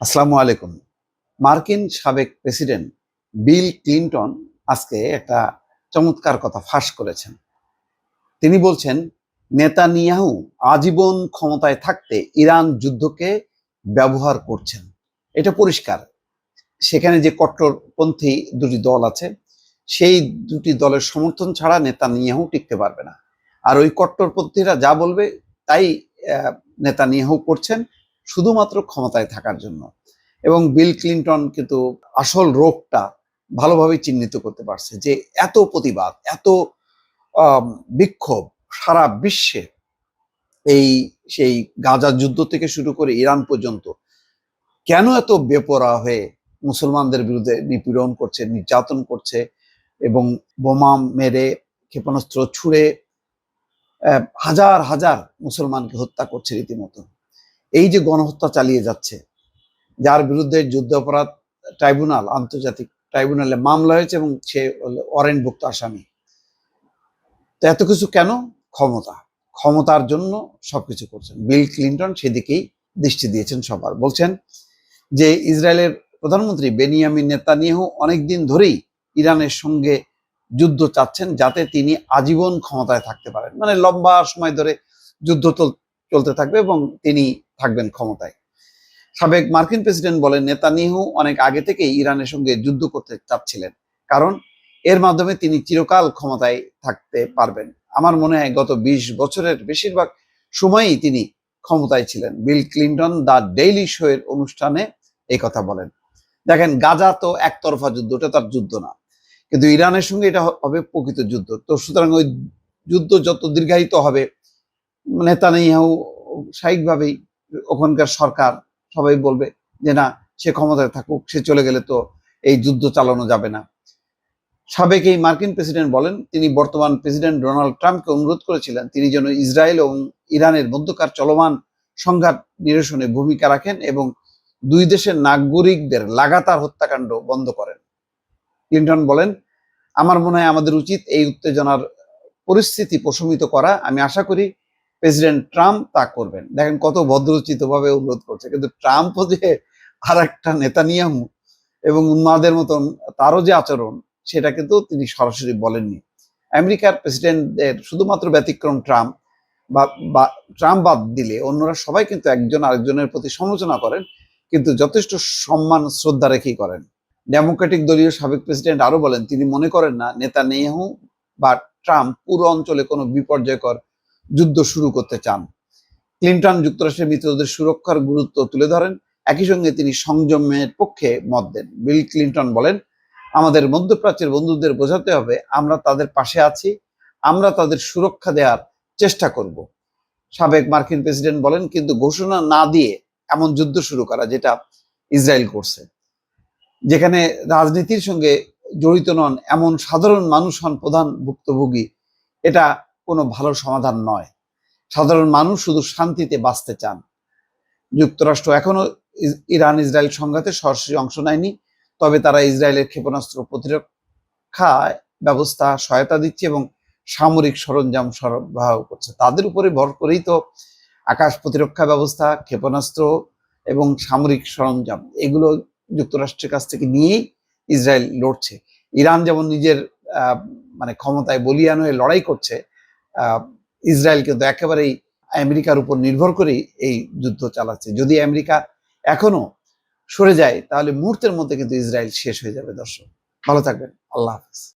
আসসালামু আলাইকুম। মার্কিন সাবেক প্রেসিডেন্ট বিল ক্লিনটন আজকে একটা চমৎকার কথা ফাঁস করেছেন। তিনি বলছেন, নেতানিয়াহু আজীবন ক্ষমতায় থাকতে ইরান যুদ্ধকে ব্যবহার করছেন। এটা পরিষ্কার। সেখানে যে কট্টরপন্থী দুটি দল আছে, সেই দুটি দলের সমর্থন ছাড়া নেতানিয়াহু টিকতে পারবে না। আর ওই কট্টরপন্থীরা যা বলবে, তাই নেতানিয়াহু করছেন। শুধুমাত্র ক্ষমতায় থাকার জন্য। এবং বিল ক্লিনটন কিন্তু আসল রোগটা ভালোভাবে চিহ্নিত করতে পারছে যে এত প্রতিবাদ, এত বিক্ষোভ সারা বিশ্বে এই, সেই গাজা যুদ্ধ থেকে শুরু করে ইরান পর্যন্ত কেন এত বেপরা হয়ে মুসলমানদের বিরুদ্ধে নিপীড়ন করছে, নির্যাতন করছে এবং বোমা মেরে ক্ষেপণাস্ত্র ছুঁড়ে হাজার হাজার মুসলমানকে হত্যা করছে রীতিমতো। এই যে গণহত্যা চালিয়ে যাচ্ছে, যার বিরুদ্ধে যুদ্ধাপরাধ ট্রাইব্যুনাল, আন্তর্জাতিক ট্রাইব্যুনালে মামলা হয়েছে এবং সে ওয়ারেন্টভুক্ত আসামি। তো এত কিছু কেন? ক্ষমতা। ক্ষমতার জন্য সবকিছু করছেন। বিল ক্লিন্টন সেদিকেই দৃষ্টি দিয়েছেন সবার। বলছেন যে ইসরায়েলের প্রধানমন্ত্রী বেনিয়ামিন নেতানিয়াহু অনেকদিন ধরেই ইরানের সঙ্গে যুদ্ধ চাচ্ছেন যাতে তিনি আজীবন ক্ষমতায় থাকতে পারেন। মানে লম্বা সময় ধরে যুদ্ধ চলতে থাকবে এবং তিনি থাকবেন ক্ষমতায়। সাবেক মার্কিন প্রেসিডেন্ট বলেন, নেতানিয়াহু অনেক আগে থেকেই ইরানের সঙ্গে যুদ্ধ করতে চাচ্ছিলেন, কারণ এর মাধ্যমে তিনি চিরকাল ক্ষমতায় থাকতে পারবেন। আমার মনে হয় গত বিশ বছরের বেশিরভাগ সময়ই তিনি ক্ষমতায় ছিলেন। Bill Clinton the Daily Show এর অনুষ্ঠানে এই কথা বলেন। দেখেন, গাজা তো একতরফা যুদ্ধ, ওটা তার যুদ্ধ না। কিন্তু ইরানের সঙ্গে এটা হবে প্রকৃত যুদ্ধ। তো সুতরাং ওই যুদ্ধ যত দীর্ঘায়িত হবে নেতানিয়াহু স্বাভাবিকভাবেই ওখানকার সরকার সবাই বলবে যে, না, সে ক্ষমতায় থাকুক, সে চলে গেলে তো এই যুদ্ধ চালানো যাবে না। সাবেক এই মার্কিন প্রেসিডেন্ট বলেন, তিনি বর্তমান প্রেসিডেন্ট ডোনাল্ড ট্রাম্পকে অনুরোধ করেছিলেন, তিনি যেন ইসরায়েল এবং ইরানের মধ্যকার চলমান সংঘাত নিরসনে ভূমিকা রাখেন এবং দুই দেশের নাগরিকদের লাগাতার হত্যাকাণ্ড বন্ধ করেন। ক্লিন্টন বলেন, আমার মনে হয় আমাদের উচিত এই উত্তেজনার পরিস্থিতি প্রশমিত করা। আমি আশা করি প্রেসিডেন্ট ট্রাম্প তা করবেন। দেখেন কত ভদ্রচিত ভাবে অনুরোধ করছে। কিন্তু ট্রাম্পও যে আর একটা নেতানিয়াহু এবং উন্মাদের মতন তারও যে আচরণ, সেটা কিন্তু তিনি সরাসরি বলেননি। আমেরিকার প্রেসিডেন্টদের শুধুমাত্র ব্যতিক্রম ট্রাম্প বা ট্রাম্প বাদ দিলে অন্যরা সবাই কিন্তু একজন আরেকজনের প্রতি সমালোচনা করেন, কিন্তু যথেষ্ট সম্মান, শ্রদ্ধা রেখেই করেন। ডেমোক্রেটিক দলীয় সাবেক প্রেসিডেন্ট আরও বলেন, তিনি মনে করেন না, নেতানিয়াহু বা ট্রাম্প পুরো অঞ্চলে কোনো বিপর্যয়কর যুদ্ধ শুরু করতে চান। ক্লিন্টন যুক্তরাষ্ট্রের মৃতদের সুরক্ষার গুরুত্ব তুলে ধরেন। একই সঙ্গে তিনি সংযমের পক্ষে মত দেন। বিল ক্লিন্টন বলেন, আমাদের মধ্যপ্রাচ্যের বন্ধুদের বোঝাতে হবে, আমরা তাদের পাশে আছি, আমরা তাদের সুরক্ষা দেওয়ার চেষ্টা করব। সাবেক মার্কিন প্রেসিডেন্ট বলেন, কিন্তু ঘোষণা না দিয়ে এমন যুদ্ধ শুরু করা যেটা ইসরায়েল করছে। যেখানে রাজনীতির সঙ্গে জড়িত নন, এমন সাধারণ মানুষ হন প্রধান ভুক্তভোগী। এটা কোনো ভালো সমাধান নয়। সাধারণ মানুষ শুধু শান্তিতে বাঁচতে চান। যুক্তরাষ্ট্র এখনও ইস- ইরান, ইসরায়েল সংঘাতে সরাসরি অংশ নেয়নি, তবে তারা ইসরায়েলের ক্ষেপণাস্ত্র প্রতিরক্ষা ব্যবস্থা সহায়তা দিচ্ছে এবং সামরিক সরঞ্জাম সরবরাহ করছে। তাদের উপরে ভর করেই তো আকাশ প্রতিরক্ষা ব্যবস্থা, ক্ষেপণাস্ত্র এবং সামরিক সরঞ্জাম, এগুলো যুক্তরাষ্ট্রের কাছ থেকে নিয়েই ইসরায়েল লড়ছে। ইরান যেমন নিজের মানে ক্ষমতায় বলিয়ান হয়ে লড়াই করছে ইসরায়েল কিন্তু একেবারেই আমেরিকার উপর নির্ভর করেই এই যুদ্ধ চালাচ্ছে। যদি আমেরিকা এখনও সরে যায়, তাহলে মুহূর্তের মধ্যে কিন্তু ইসরায়েল শেষ হয়ে যাবে, দর্শক। ভালো থাকবেন। আল্লাহ হাফেজ।